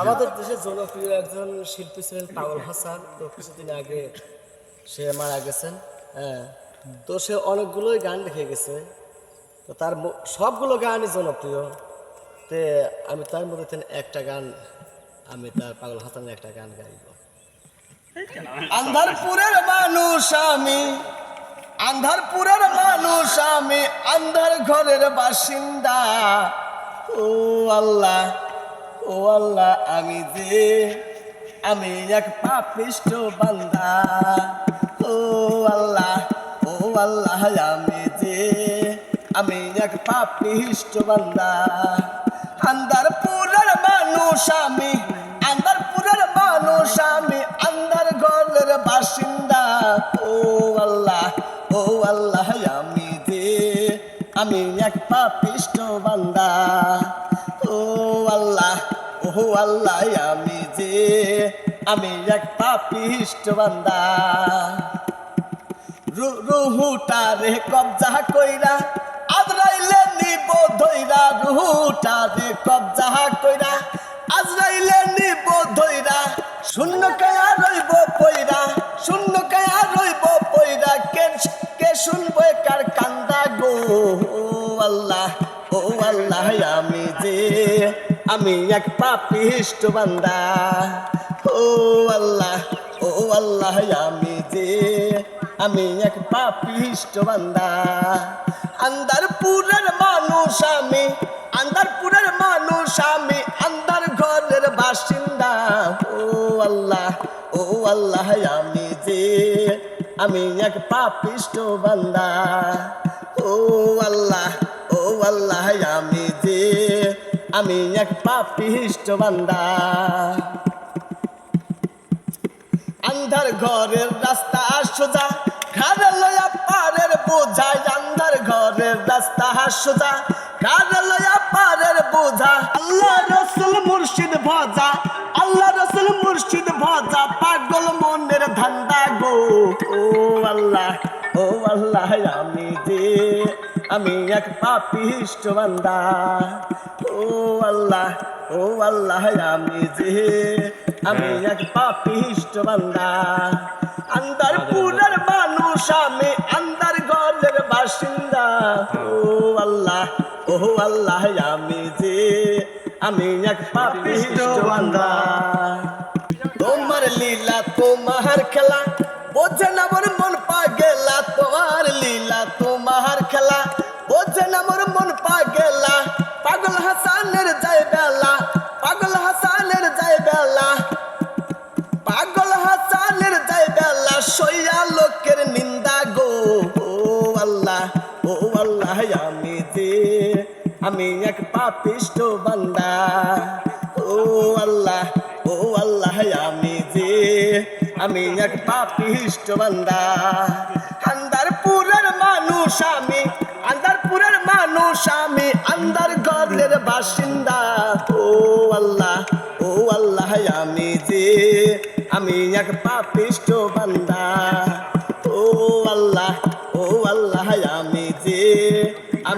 আমাদের দেশে জনপ্রিয় একজন শিল্পী ছিলেন পাগল হাসান। তো কিছুদিন আগে সে মারা গেছেন। হ্যাঁ তো সে অনেকগুলোই গান লিখে গেছে। তো তার সবগুলো গানই জনপ্রিয়। তে আমি তার মধ্যে একটা গান আমি তার পাগল হাসানের একটা গান গাইব। আন্ধারপুরের মানুষ আমি, আন্ধারপুরের মানুষ আমি, আন্ধার ঘরের বাসিন্দা। ও আল্লাহ। ও আল্লাহ, আমি যে, আমি এক পাপিষ্ট বান্দা। ও আল্লাহ ও আল্লাহ, আমি যে, আমি এক পাপিষ্ট বান্দা। আন্ধারপুরের মানুষ আমি আন্ধারপুরের মানুষ আমি আন্ধার ঘরের বাসিন্দা। ও আল্লাহ ও আল্লাহ, আমি যে, আমি এক পাপিষ্ট বান্দা। ও আল্লাহ ও আল্লাহ, আমি যে, আমি এক পাপিষ্ট বান্দা। রুহুটারে কবজা কইরা, আজরাইলে নিব ধইরা। রুহুটারে কবজা কইরা, আজরাইলে নিব ধইরা। শূন্য কায়া রইব পইরা, শূন্য কায়া রইব পইরা। কে কে শুনবে কার কান্দা গো? আল্লাহ, ও আল্লাহ, আমি যে আমি এক পাপিষ্ট বান্দা। ও আল্লাহ ও আল্লাহ, আমি যে, আমি এক পাপিষ্ট বান্দা। আন্দারপুরের মানুষ আমি, আন্দারপুরের মানুষ আমি, আন্দার ঘরের বাসিন্দা। ও আল্লাহ ও আল্লাহ, আমি যে, আমি এক পাপিষ্ট বান্দা। ও আল্লাহ ও আল্লাহ আমি এক পাপিষ্ট বান্দা। আন্ধার ঘরের রাস্তা সোজা ঘরে লয়া পারের বোঝা। আন্ধার ঘরের রাস্তা সোজা ঘরে লয়া পারের বোঝা। আল্লাহ রসুল মুর্শিদ ভজা, আল্লাহ রসুল মুর্শিদ ভজা। পাগল মনের ধান্দা গো। ও আল্লাহ ও আল্লাহ, আমি যে আমি এক পাপিষ্ট বান্দা। ও আল্লাহ ও আল্লাহ আমি যে আমি এক পাপিষ্ট বান্দা। আন্দারপুরের মানুষ আমি আন্দার ঘরের বাসিন্দা। ও আল্লাহ ও আল্লাহ আমি যে আমি এক পাপিষ্ট বান্দা। তোমার লীলা তোমার খেলা আমি এক পাপিষ্ট বান্দা। ও আল্লাহ ও আল্লাহ, আমি যে, আমি এক পাপিষ্ট বান্দা। আন্দারপুরের মানুষ আমি, আন্দারপুরের মানুষ আমি আন্দার ঘরের বাসিন্দা। ও আল্লাহ ও আল্লাহ, আমি যে, আমি এক পাপিষ্ট বান্দা। ও আল্লাহ ও আল্লাহ, আমি যে